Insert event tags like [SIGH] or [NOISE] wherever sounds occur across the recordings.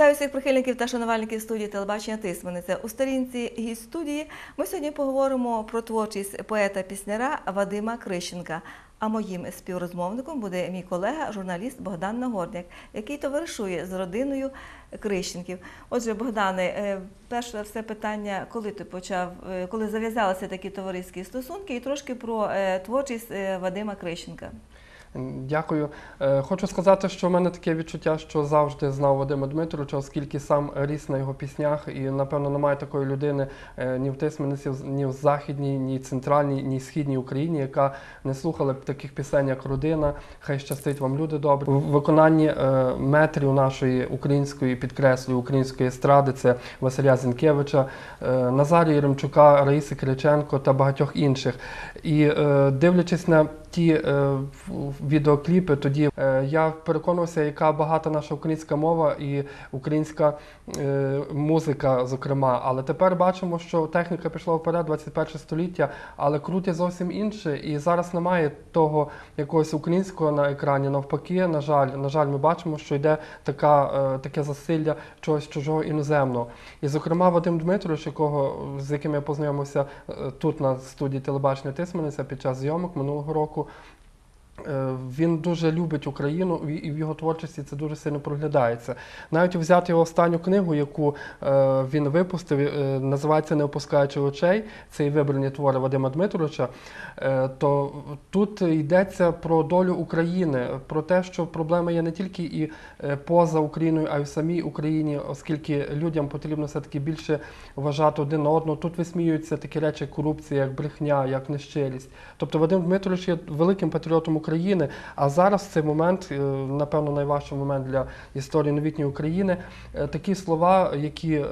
Вітаю всіх прихильників та шанувальників студії телебачення Тисмениця. У сторінці гість студії ми сьогодні поговоримо про творчість поета-пісняра Вадима Крищенка. А моїм співрозмовником буде мій колега, журналіст Богдан Нагорняк, який товаришує з родиною Крищенків. Отже, Богдане, е, перше все питання, коли ти почав, е, коли зав'язалися такі товариські стосунки, і трошки про е, творчість Вадима Крищенка. Дякую. Е, Хочу сказати, що в мене таке відчуття, що завжди знав Вадима Дмитровича, оскільки сам ріс на його піснях, і напевно немає такої людини е, ні в Тисмениці, ні в західній, ні центральній, ні східній Україні, яка не слухала б таких пісень, як родина. Хай щастить вам люди добрі. В виконанні е, метрів нашої української підкреслюю української естради це Василя Зінкевича, Назарія Єремчука, Раїси Кириченко та багатьох інших. І дивлячись на ті е, відеокліпи, тоді е, я переконався, яка багата наша українська мова і українська е, музика, зокрема. Але тепер бачимо, що техніка пішла вперед, 21 століття, але крутить зовсім інше. І зараз немає того якогось українського на екрані. Навпаки, на жаль, на жаль, ми бачимо, що йде така, е, таке засилля чогось чужого іноземного. І, зокрема, Вадим Дмитрович, якого з яким я познайомився е, тут на студії телебачення Тисмениця під час зйомок минулого року. Е, Він дуже любить Україну і- в його творчості це дуже сильно проглядається. Навіть взяти його останню книгу, яку е, він випустив, е, називається Не опускаючи очей. Це і вибрані твори Вадима Дмитровича. Е, то тут йдеться про долю України, про те, що проблема є не тільки і е, поза Україною, а й в самій Україні, оскільки людям потрібно все-таки більше вважати один на одного. Тут висміюються такі речі, як корупція, як брехня, як нещирість. Тобто Вадим Дмитрович є великим патріотом України. А зараз цей момент, е, напевно, найважчий момент для історії новітньої України. е, Такі слова, які е,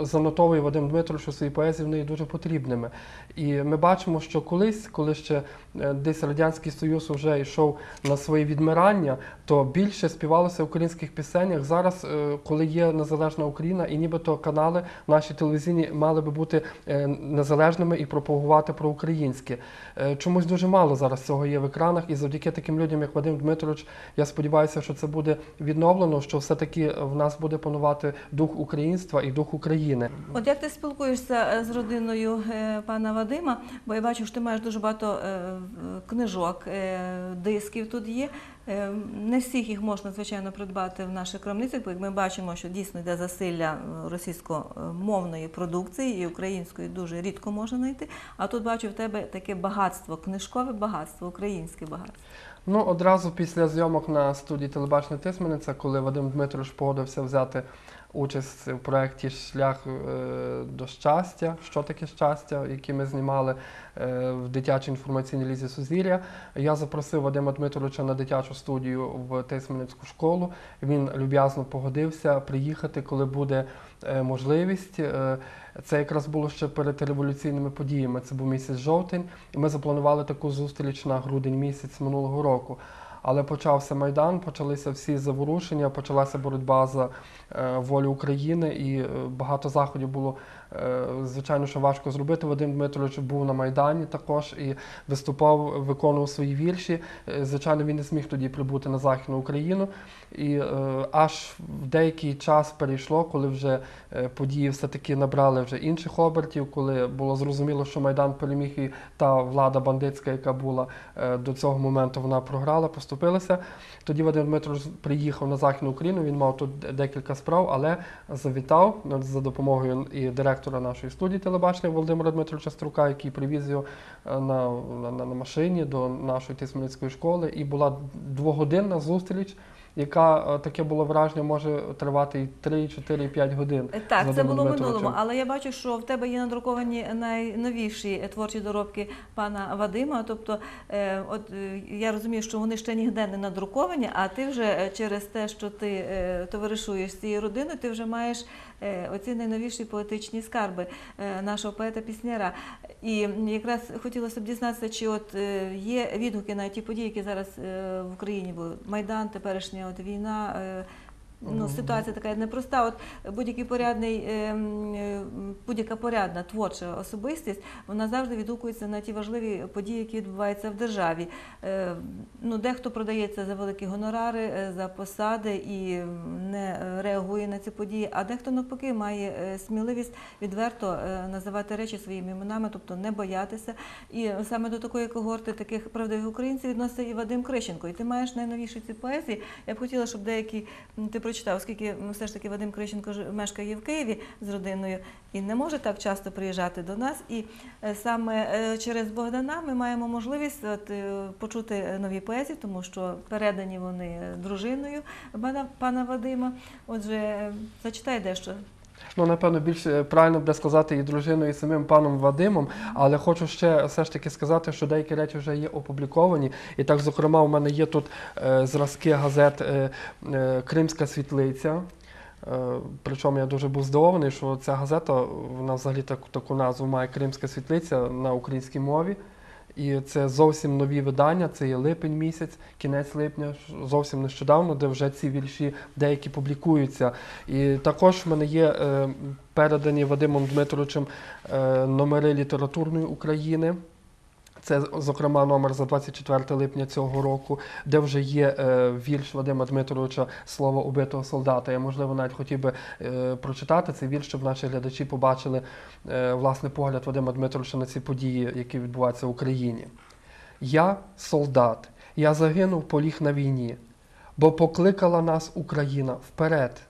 занотовує Вадим Дмитрович у своїй поезії, вони є дуже потрібними. І ми бачимо, що колись, коли ще десь Радянський Союз вже йшов на своє відмирання, то більше співалося в українських пісенях. Зараз, коли є незалежна Україна, і нібито канали наші телевізійні мали би бути незалежними і пропагувати про українське. Е, Чомусь дуже мало зараз цього є в екранах, і завдяки таким людям, як Вадим Дмитрович, я сподіваюся, що це буде відновлено, що все-таки в нас буде панувати дух українства і дух України. От як ти спілкуєшся е, з родиною е, пана Вадима? Бо я бачу, що ти маєш дуже багато е, книжок, дисків тут є. Е, Не всіх їх можна, звичайно, придбати в наших крамницях, бо як ми бачимо, що дійсно йде засилля е, російськомовної продукції і української дуже рідко можна знайти. А тут бачу в тебе таке багатство, книжкове багатство, українське багатство. Ну, одразу після зйомок на студії телебачення Тисмениця, коли Вадим Дмитрович погодився взяти участь в проєкті Шлях е, до щастя, що таке щастя, який ми знімали е, в дитячій інформаційній лізі Сузір'я. Я запросив Вадима Дмитровича на дитячу студію в Тисменицьку школу. Він люб'язно погодився приїхати, коли буде е, можливість. Це якраз було ще перед революційними подіями. Це був місяць жовтень, і ми запланували таку зустріч на грудень місяць минулого року. Але почався майдан, почалися всі заворушення, почалася боротьба за е, волю України, і е, багато заходів було звичайно, що важко зробити. Вадим Дмитрович був на майдані також і виступав, виконував свої вірші. Е, Звичайно, він не зміг тоді прибути на західну Україну. І е, аж в деякий час перейшло, коли вже е, події все-таки набрали вже інших обертів, коли було зрозуміло, що Майдан переміг і та влада бандитська, яка була е, до цього моменту, вона програла, поступилася. Тоді Вадим Дмитрович приїхав на Західну Україну, він мав тут декілька справ, але завітав за допомогою і директора нашої студії телебачення Володимира Дмитровича Струка, який привіз його е, на, на, на машині до нашої тисмельницької школи. І була двогодинна зустріч, яка е, таке було враження, може тривати і 3, 4, 5 годин. Е, Так, це було в минулому, але я бачу, що в тебе є надруковані найновіші творчі доробки пана Вадима. Тобто, е, от я розумію, що вони ще ніде не надруковані, а ти вже через те, що ти товаришуєш з цією родиною, ти вже маєш оці найновіші поетичні скарби нашого поета-пісняра. І якраз хотілося б дізнатися, чи от є відгуки на ті події, які зараз в Україні були. Майдан, теперішня от війна. Е, Ну, ситуація така непроста. От будь-який порядний, ем, е, будь-яка порядна творча особистість, вона завжди відгукується на ті важливі події, які відбуваються в державі. Е, Ну, дехто продається за великі гонорари, е, за посади і не е, реагує на ці події, а дехто навпаки має е, сміливість відверто е, називати речі своїми іменами, тобто не боятися. І саме до такої когорти таких правдивих українців відноситься і Вадим Крищенко. І ти маєш найновіші ці поезії. Я б хотіла, щоб деякі ти прочитав, оскільки м, все ж таки Вадим Крищенко мешкає в Києві з родиною і не може так часто приїжджати до нас. І е, саме е, через Богдана ми маємо можливість от, е, почути нові поезії, тому що передані вони дружиною пана, Вадима. Отже, зачитай дещо. Ну, напевно, більш е, правильно буде сказати і дружиною, і самим паном Вадимом, але хочу ще все ж таки сказати, що деякі речі вже є опубліковані. І так, зокрема, у мене є тут е, зразки газет е, е, Кримська світлиця. Е, Причому я дуже був здивований, що ця газета вона взагалі так, таку назву має Кримська світлиця на українській мові. І це зовсім нові видання, це є липень місяць, кінець липня, зовсім нещодавно, де вже ці вірші деякі публікуються. І також в мене є е, передані Вадимом Дмитровичем е, номери літературної України. Це, зокрема, номер за 24 липня цього року, де вже є е, вірш Вадима Дмитровича Слово убитого солдата. Я, можливо, навіть хотів би е, прочитати цей вірш, щоб наші глядачі побачили е, власне погляд Вадима Дмитровича на ці події, які відбуваються в Україні. Я солдат, я загинув, поліг на війні, бо покликала нас Україна вперед.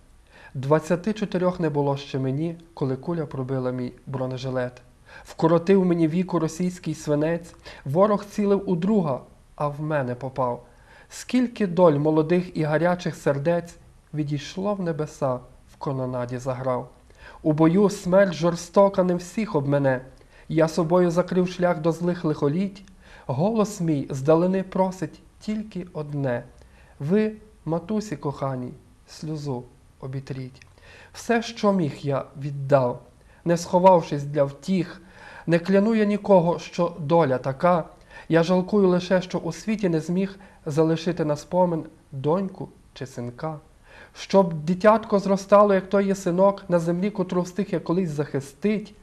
24 не було ще мені, коли куля пробила мій бронежилет. Вкоротив мені віку російський свинець, ворог цілив у друга, а в мене попав. Скільки доль молодих і гарячих сердець відійшло в небеса, в кононаді заграв. У бою смерть жорстока не всіх обмене. Я собою закрив шлях до злих лихоліть. Голос мій здалени просить тільки одне. Ви, матусі кохані, сльозу обітріть. Все, що міг, я віддав, не сховавшись для втіх, не кляну я нікого, що доля така. Я жалкую лише, що у світі не зміг залишити на спомин доньку чи синка. Щоб дитятко зростало, як той є синок, на землі, котру встиг я колись захистить.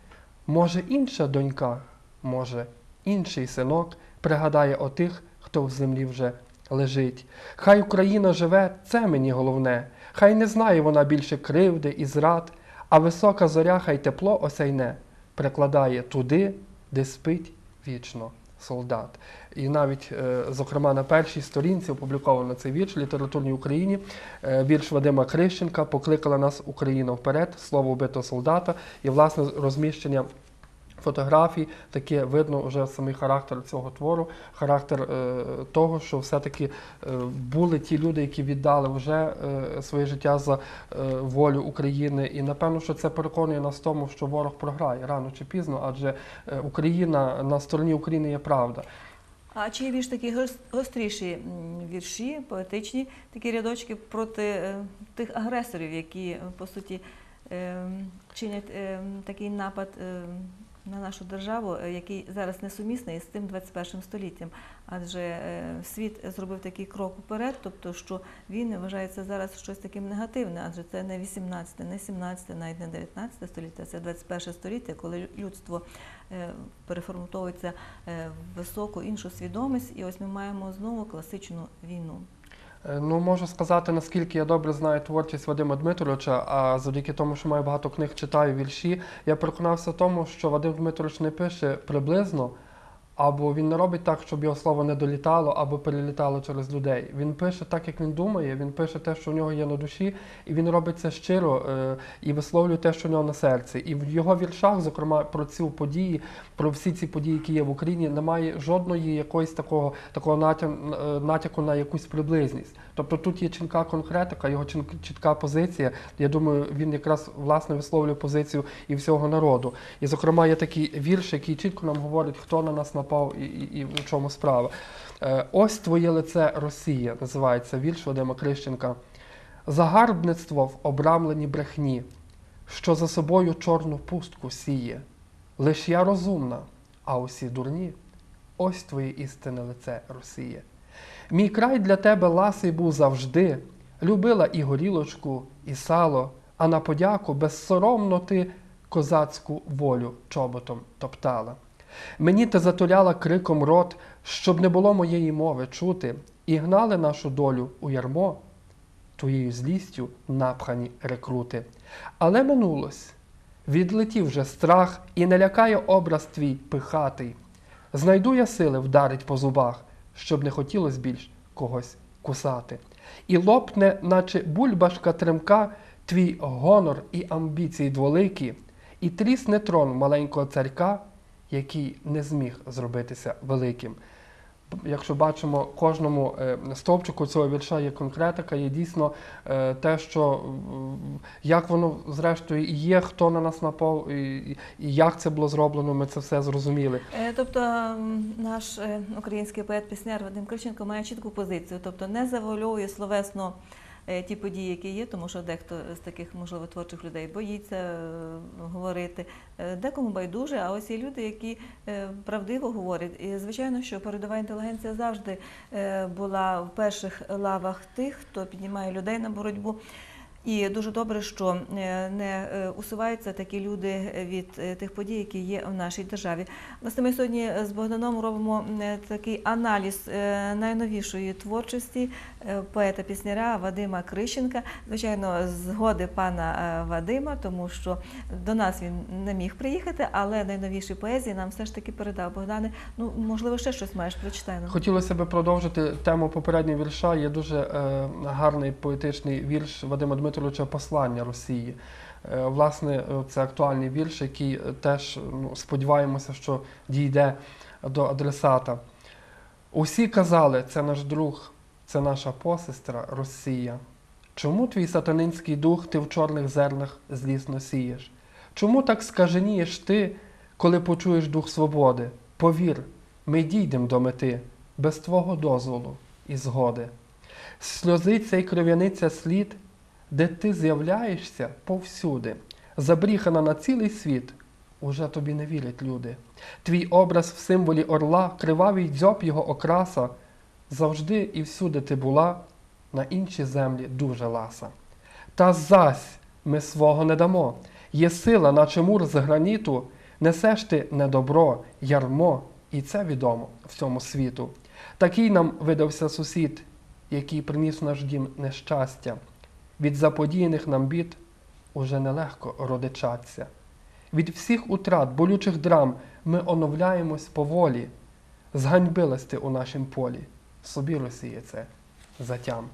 Може, інша донька, може, інший синок пригадає отих, хто в землі вже лежить. Хай Україна живе, це мені головне. Хай не знає вона більше кривди і зрад, а висока зоря хай тепло осяйне, прикладає туди, де спить вічно солдат. І навіть, е, зокрема, на першій сторінці опубліковано цей вірш літературній Україні. Е, Вірш Вадима Крищенка покликала нас Україна вперед, слово вбитого солдата, і власне розміщення. Фотографій таке видно вже самий характер цього твору, характер е, того, що все-таки е, були ті люди, які віддали вже е, своє життя за е, волю України. І напевно, що це переконує нас в тому, що ворог програє рано чи пізно, адже е, Україна на стороні України є правда. А чи є більш такі гос- гостріші вірші, поетичні, такі рядочки проти е, тих агресорів, які по суті е, чинять такий напад на нашу державу, е, який зараз несумісний з тим 21 століттям? Адже е, світ зробив такий крок уперед, тобто що він вважається зараз щось таким негативне, адже це не 18, не 17, навіть не 19 століття, це 21 століття, коли людство е, переформатовується в високу іншу свідомість, і ось ми маємо знову класичну війну. Е, Ну, можу сказати, наскільки я добре знаю творчість Вадима Дмитровича, а завдяки тому, що маю багато книг, читаю вірші, я переконався в тому, що Вадим Дмитрович не пише приблизно, або він не робить так, щоб його слово не долітало, або перелітало через людей. Він пише так, як він думає, він пише те, що в нього є на душі, і він робить це щиро е, і висловлює те, що в нього на серці. І в його віршах, зокрема, про ці події, про всі ці події, які є в Україні, немає жодної якоїсь такого, такого е, натяку на якусь приблизність. Тобто тут є чітка конкретика, його чітка позиція. Я думаю, він якраз власне висловлює позицію і всього народу. І, зокрема, є такий вірш, який чітко нам говорить, хто на нас напав і, і, і в чому справа. Е, Ось твоє лице Росія, називається вірш Вадима Крищенка. Загарбництво в обрамленні брехні, що за собою чорну пустку сіє. Лиш я розумна, а усі дурні. Ось твоє істинне лице Росія. Мій край для тебе ласий був завжди, любила і горілочку, і сало, а на подяку безсоромно ти козацьку волю чоботом топтала. Мені ти затуляла криком рот, щоб не було моєї мови чути, і гнали нашу долю у ярмо, твоєю злістю напхані рекрути. Але минулось, відлетів вже страх, і не лякає образ твій пихатий. Знайду я сили вдарить по зубах, щоб не хотілось більш когось кусати. І лопне, наче бульбашка тремка, твій гонор і амбіції дволикі, і трісне трон маленького царька, який не зміг зробитися великим. Якщо бачимо, кожному е, стовпчику цього вірша є конкретика, є дійсно е, те, що як воно зрештою є, хто на нас напав, і, як це було зроблено, ми це все зрозуміли. Е, Тобто наш український поет-пісняр Вадим Кривченко, має чітку позицію, тобто не завуальовує словесно ті події, які є, тому що дехто з таких, можливо, творчих людей боїться е, говорити. Е, Декому байдуже, а ось є люди, які е, правдиво говорять. І звичайно, що передова інтелігенція завжди е, була в перших лавах тих, хто піднімає людей на боротьбу. І дуже добре, що е, не е, усуваються такі люди від е, тих подій, які є в нашій державі. Власне, ми сьогодні з Богданом робимо е, такий аналіз е, найновішої творчості е, поета-пісняра Вадима Крищенка. Звичайно, згоди пана е, Вадима, тому що до нас він не міг приїхати, але найновіші поезії нам все ж таки передав. Богдане, ну можливо, ще щось маєш прочитай. Хотілося б продовжити тему попереднього вірша. Є дуже е, гарний поетичний вірш Вадима Дмитровича Послання Росії. Е, власне, це актуальний вірш, який теж ну, сподіваємося, що дійде до адресата. Усі казали, це наш друг, це наша посестра Росія. Чому твій сатанинський дух ти в чорних зернах злісно сієш? Чому так скаженієш ти, коли почуєш дух свободи? Повір, ми дійдемо до мети без твого дозволу і згоди. Сльозиться й кров'яниця слід, де ти з'являєшся повсюди, забріхана на цілий світ, уже тобі не вірять люди. Твій образ в символі орла, кривавий дзьоб його окраса, завжди і всюди ти була, на інші землі дуже ласа. Та зась ми свого не дамо. Є сила, наче мур з граніту, несеш ти не добро, ярмо, і це відомо всьому світу. Такий нам видався сусід, який приніс наш дім нещастя. Від заподіяних нам бід уже нелегко родичаться. Від всіх утрат, болючих драм ми оновляємось поволі. Зганьбилась ти у нашім полі. Собі Росія це затям.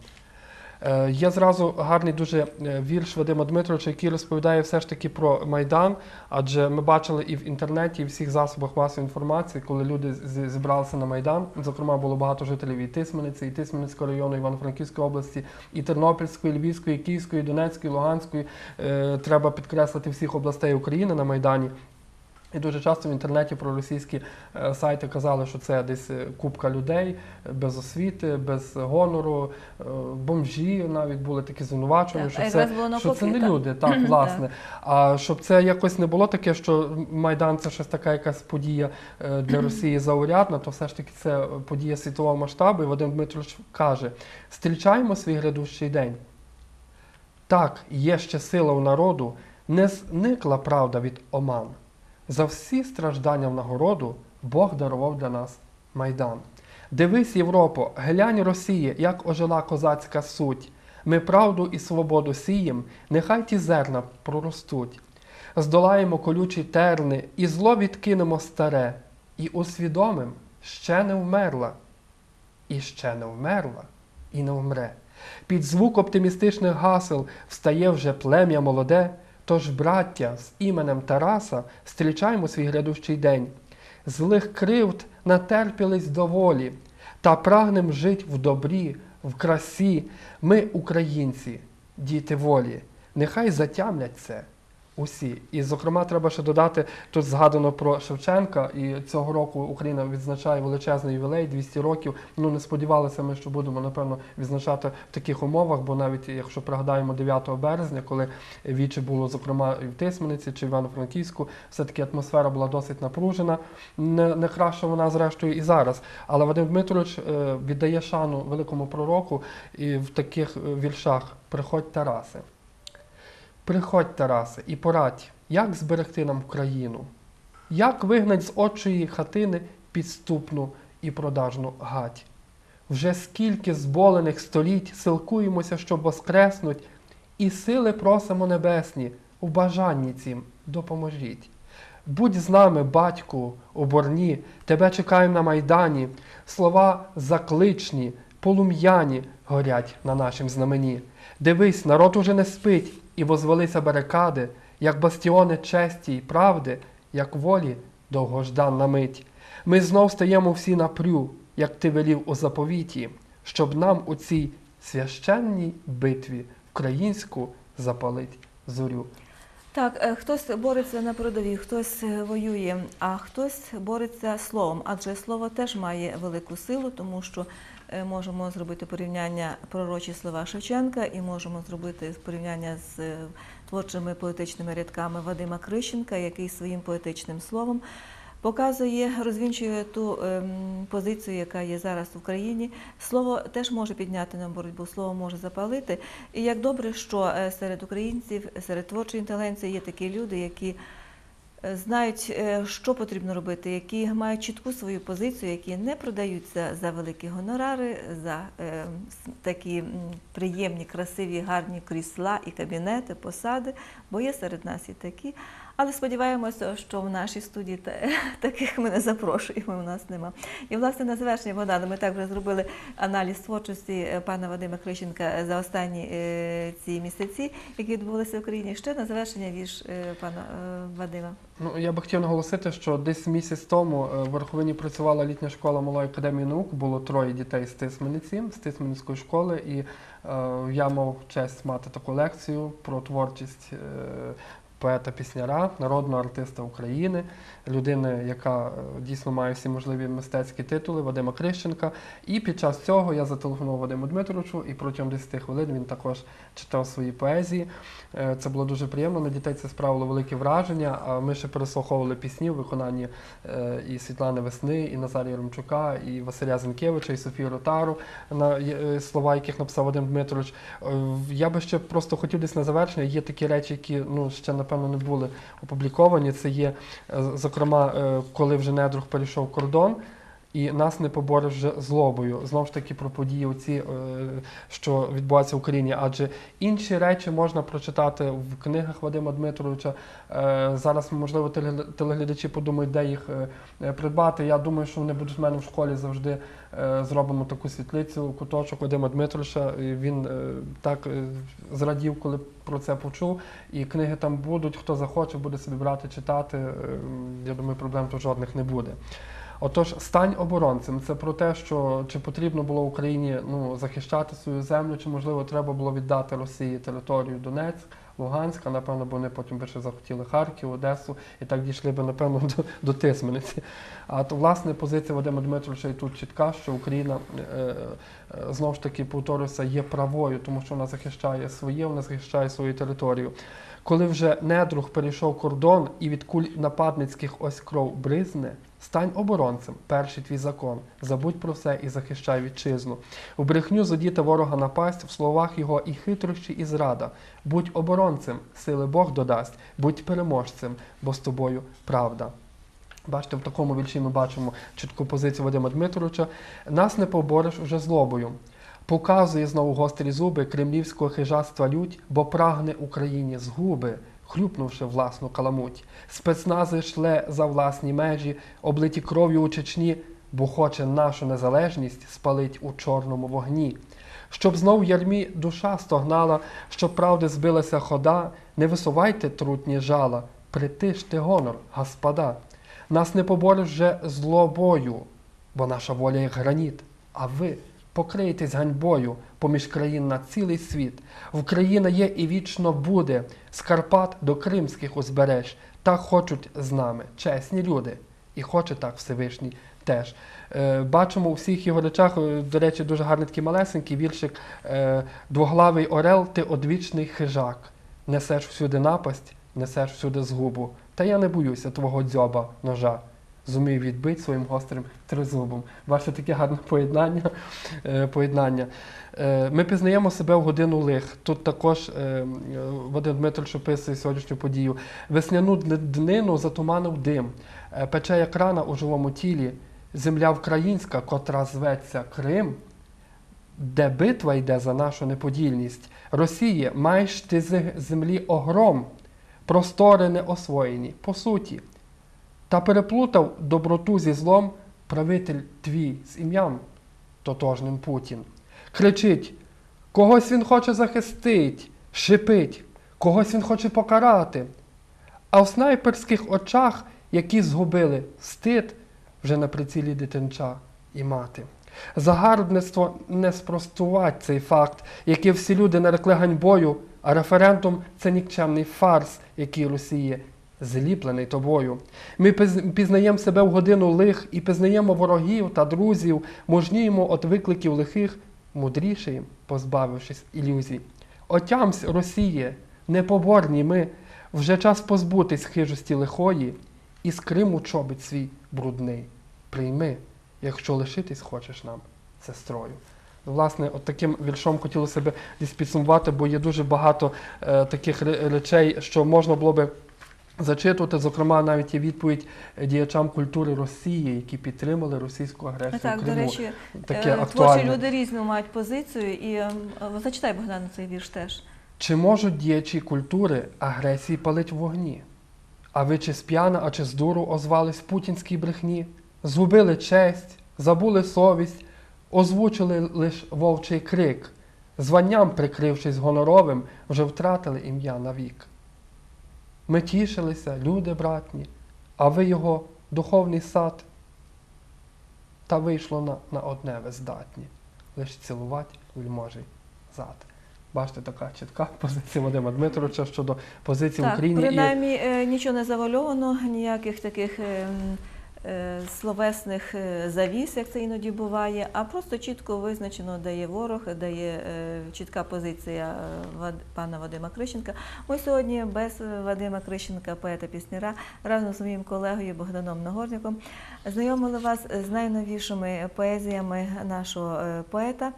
Е, Є зразу гарний дуже е, вірш Вадима Дмитровича, який розповідає все ж таки про Майдан, адже ми бачили і в інтернеті, і в всіх засобах масової інформації, коли люди зібралися на Майдан. Зокрема, було багато жителів і Тисмениці, і Тисменецького району, Івано-Франківської області, і Тернопільської, і Львівської, і Київської, і Донецької, і Луганської. Е, Треба підкреслити всіх областей України на Майдані. І дуже часто в інтернеті про російські е, сайти казали, що це десь е, купка людей без освіти, без гонору, е, бомжі навіть були такі звинувачення, що це, що це не люди, так, власне. А щоб це якось не було таке, що Майдан це щось така якась подія для [CLEARS THROAT] Росії заурядна, то все ж таки це подія світового масштабу. І Вадим Дмитрович каже: зустрічаємо свій грядущий день. Так, є ще сила у народу, не зникла правда від оман. За всі страждання в нагороду Бог дарував для нас майдан. Дивись, Європо, глянь Росії, як ожила козацька суть. Ми правду і свободу сієм, нехай ті зерна проростуть. Здолаємо колючі терни, і зло відкинемо старе, і усвідомим, ще не вмерла, і ще не вмерла, і не вмре. Під звук оптимістичних гасел встає вже плем'я молоде, тож, браття, з іменем Тараса зустрічаємо свій грядущий день. Злих кривд натерпілись доволі, та прагнем жить в добрі, в красі. Ми, українці, діти волі, нехай затямлять це, Усі. І, зокрема, треба ще додати, тут згадано про Шевченка, і цього року Україна відзначає величезний ювілей, 200 років. Ну, не сподівалися ми, що будемо, напевно, відзначати в таких умовах, бо навіть якщо пригадаємо 9 березня, коли віче було, зокрема, і в Тисмениці чи в Івано-Франківську, все-таки атмосфера була досить напружена. Не, не краща вона, зрештою, і зараз. Але Вадим Дмитрович е, віддає шану великому пророку і в таких е, віршах Приходь Тараси. Приходь, Тарасе, і порадь, як зберегти нам Україну, як вигнать з очої хатини підступну і продажну гать. Вже скільки зболених століть силкуємося, щоб воскреснуть, і сили просимо небесні, у бажанні цім допоможіть. Будь з нами, батьку, у борні, тебе чекаємо на майдані, слова закличні, полум'яні горять на нашім знамені. Дивись, народ уже не спить, і возвелися барикади, як бастіони честі й правди, як волі довгожданна мить. Ми знов стаємо всі напрю, як ти велів у заповіті, щоб нам у цій священній битві українську запалить зорю. Так, е, хтось бореться на передовій, хтось е, воює, а хтось бореться словом, адже слово теж має велику силу, тому що можемо зробити порівняння пророчі слова Шевченка і можемо зробити порівняння з е, творчими поетичними рядками Вадима Крищенка, який своїм поетичним словом показує, розвінчує ту ем, позицію, яка є зараз в Україні. Слово теж може підняти нам боротьбу, слово може запалити. І як добре, що е, серед українців, серед творчої інтелігенції є такі люди, які е, знають, е, що потрібно робити, які мають чітку свою позицію, які не продаються за великі гонорари, за е, такі приємні, красиві, гарні крісла і кабінети, посади, бо є серед нас і такі. Але сподіваємося, що в нашій студії та- [LAUGHS] таких ми не запрошуємо, у нас нема. І власне на завершення Богдана, ми так вже зробили аналіз творчості е, пана Вадима Крищенка за останні е, ці місяці, які відбулися в Україні. Ще на завершення вірш е, пана Вадима. Ну, я би хотів наголосити, що десь місяць тому в Верховині працювала літня школа Малої академії наук. Було троє дітей з Тисмениці, з Тисменської школи, і е, я мав честь мати таку лекцію про творчість е, поета-пісняра, народного артиста України, людини, яка е, дійсно має всі можливі мистецькі титули, Вадима Крищенка. І під час цього я зателефонував Вадиму Дмитровичу, і протягом 10 хвилин він також читав свої поезії. Е, Це було дуже приємно. На дітей це справило велике враження. А ми ще переслуховували пісні в виконанні е, і Світлани Весни, і Назарія Ромчука, і Василя Зінкевича, і Софії Ротару, на слова, яких написав Вадим Дмитрович. Я би ще просто хотів десь на завершення. Є такі речі, які ну ще напевно не були опубліковані. Це є, е, зокрема, е, коли вже недруг перейшов кордон. І нас не побореш вже злобою. Знову ж таки про події, оці, е, що відбуваються в Україні. Адже інші речі можна прочитати в книгах Вадима Дмитровича. Е, Зараз, можливо, телеглядачі- подумають, де їх е, придбати. Я думаю, що вони будуть в мене в школі завжди зробимо таку світлицю, куточок Вадима Дмитровича. Він так зрадів, коли про це почув. І книги там будуть. Хто захоче, буде собі брати, читати. Я думаю, проблем тут жодних не буде. Отож, стань оборонцем. Це про те, що чи потрібно було Україні ну, захищати свою землю, чи можливо треба було віддати Росії територію Донецьк, Луганська, напевно, бо вони потім би ще захотіли Харків, Одесу і так дійшли би, напевно, до, до Тисмениці. А то, власне, позиція Вадима Дмитровича і тут чітка, що Україна е, е, знову ж таки повторюся, є правою, тому що вона захищає своє, вона захищає свою територію. Коли вже недруг перейшов кордон і від куль нападницьких ось кров бризне, стань оборонцем, перший твій закон. Забудь про все і захищай вітчизну. У брехню задіти ворога напасть, в словах його і хитрощі, і зрада. Будь оборонцем, сили Бог додасть, будь переможцем, бо з тобою правда. Бачите, в такому вірші ми бачимо чітку позицію Вадима Дмитровича. Нас не побореш уже злобою. Показує знову гострі зуби кремлівського хижацтва лють, бо прагне Україні згуби, хлюпнувши власну каламуть. Спецнази шле за власні межі, облиті кров'ю у Чечні, бо хоче нашу незалежність спалить у чорному вогні. Щоб знов в ярмі душа стогнала, щоб правди збилася хода, не висувайте трутні жала, притиште гонор, господа. Нас не побореш вже злобою, бо наша воля як граніт, а ви покриєтесь ганьбою поміж країн на цілий світ. Україна є і вічно буде з Карпат до Кримських узбереж. Так хочуть з нами чесні люди. І хоче так Всевишній теж. Е, бачимо у всіх його речах, е, до речі, дуже гарний такий малесенький віршик е, Двоглавий орел, ти одвічний хижак. Несеш всюди напасть, несеш всюди згубу. Та я не боюся твого дзьоба ножа. Зумів відбити своїм гострим тризубом. Ваше таке гарне поєднання. Е, поєднання. Е, Ми пізнаємо себе в годину лих. Тут також е, Вадим Дмитрович описує сьогоднішню подію. Весняну днину затуманив дим, пече як рана у живому тілі. Земля українська, котра зветься Крим, де битва йде за нашу неподільність. Росія, маєш ти землі огром, простори не освоєні, по суті. Та переплутав доброту зі злом правитель твій з ім'ям тотожним Путін. Кричить, когось він хоче захистить, шипить, когось він хоче покарати. А в снайперських очах, які згубили стид, вже на прицілі дитинча і мати. Загарбництво не спростувати цей факт, який всі люди нарекли ганьбою, а референдум це нікчемний фарс, який Росії зліплений тобою. Ми пізнаємо себе в годину лих і пізнаємо ворогів та друзів, мужніємо от викликів лихих, мудрішим, позбавившись ілюзій. Отямсь, Росіє, непоборні ми, вже час позбутись хижості лихої, і з Криму чобить свій брудний. Прийми, якщо лишитись хочеш нам сестрою. Власне, от таким віршом хотілося б десь підсумувати, бо є дуже багато е, таких речей, що можна було би зачитувати. Зокрема, навіть є відповідь діячам культури Росії, які підтримали російську агресію. Так, в до речі, таке е, творчі актуальне. люди різну мають позицію. І е, е, зачитай Богдан цей вірш теж. Чи можуть діячі культури агресії палить в вогні? А ви чи сп'яна, а чи з дуру озвались в путінській брехні? Згубили честь, забули совість, озвучили лиш вовчий крик, званням прикрившись гоноровим, вже втратили ім'я навік. Ми тішилися, люди братні, а ви його духовний сад. Та вийшло на, на одне ви здатні, лиш цілувати вельможий зад. Бачите, така чітка [LAUGHS] позиція Вадима Дмитровича щодо позиції України. Так, Україні. І принаймні е, нічого не завальовано, ніяких таких е, е, словесних е, завіс, як це іноді буває, а просто чітко визначено, де є ворог, де є е, чітка позиція е, пана Вадима Крищенка. Ми сьогодні без е, Вадима Крищенка, поета-піснера, разом з моїм колегою Богданом Нагорником знайомили вас з найновішими поезіями нашого е, поета.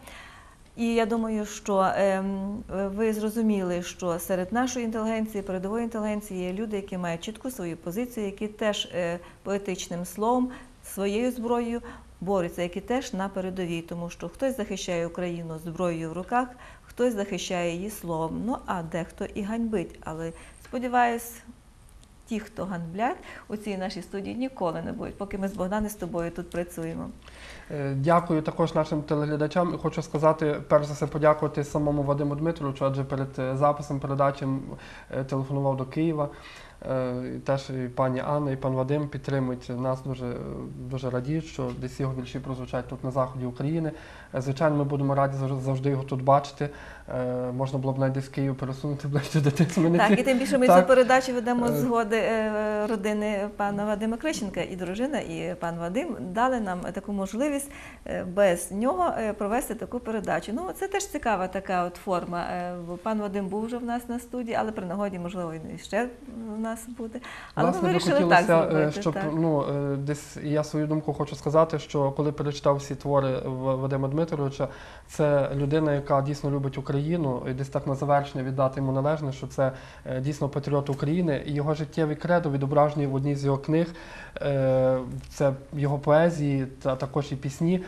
І я думаю, що ем, ви зрозуміли, що серед нашої інтелігенції, передової інтелігенції є люди, які мають чітку свою позицію, які теж е, поетичним словом, своєю зброєю борються, які теж на передовій, тому що хтось захищає Україну зброєю в руках, хтось захищає її словом. Ну а дехто і ганьбить. Але сподіваюсь, ті, хто ганблять у цій нашій студії, ніколи не будуть, поки ми з Богданом з тобою тут працюємо. Е, Дякую також нашим телеглядачам. Хочу сказати, перш за все, подякувати самому Вадиму Дмитровичу, адже перед е, записом передачі е, телефонував до Києва. Е, Теж і пані Анна, і пан Вадим підтримують нас дуже, е, дуже радіють, що десь його вірші прозвучать тут на заході України. Е, Звичайно, ми будемо раді завжди- його тут бачити. Можна було б навіть в Київ пересунути ближче до Тисмениці. Так, і тим більше ми Так. цю передачу ведемо згоди родини пана Вадима Крищенка і дружина, і пан Вадим дали нам таку можливість без нього провести таку передачу. Ну, це теж цікава така от форма. пан Вадим був вже в нас на студії, але при нагоді, можливо, він ще в нас буде. Але Власне, ми вирішили так е, зробити. щоб так. ну е, десь я свою думку хочу сказати, що коли перечитав всі твори Вадима Дмитровича, це людина, яка дійсно любить Україну, і десь так на завершення віддати йому належне, що це е, дійсно патріот України, і його життєві кредо відображені в одній з його книг. Це його поезії та також і пісні.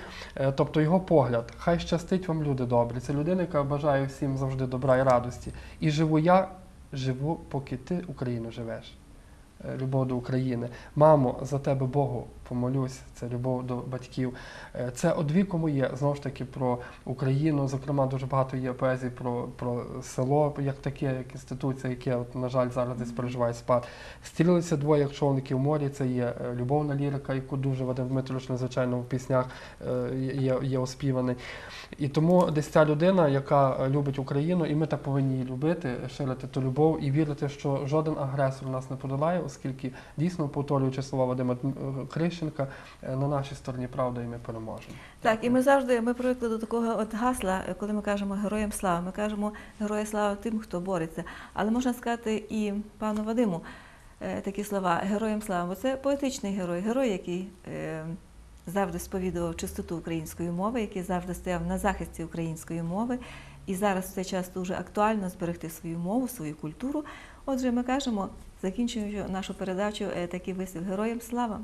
Тобто його погляд. Хай щастить вам люди добрі. Це людина, яка бажає всім завжди добра і радості. І живу я, живу, поки ти Україну живеш. е, любов до України. Мамо, за тебе Богу помолюсь, це любов до батьків. Е, Це одвіку моє, знову ж таки, про Україну. Зокрема, дуже багато є поезій про, про село, як таке, як інституція, яке, от, на жаль, зараз десь переживає спад. Стрілися двоє, як човники в морі. Це є е, любовна лірика, яку дуже Вадим Дмитрович надзвичайно в піснях е, є, є оспіваний. І тому десь ця людина, яка любить Україну, і ми так повинні її любити, ширити ту любов і вірити, що жоден агресор нас не подолає, оскільки дійсно повторюючи слова Вадима Дм- е, е, на нашій стороні правда, і ми переможемо. Так, і ми завжди ми привикли до такого от гасла, е, коли ми кажемо героям слава. Ми кажемо героя слава тим, хто бореться. Але можна сказати і пану Вадиму е, такі слова героям слава, бо це поетичний герой, герой, який завжди сповідував чистоту української мови, який завжди стояв на захисті української мови. І зараз в цей час дуже актуально зберегти свою мову, свою культуру. Отже, ми кажемо, Закінчуємо нашу передачу е, такий вислів Героям слава!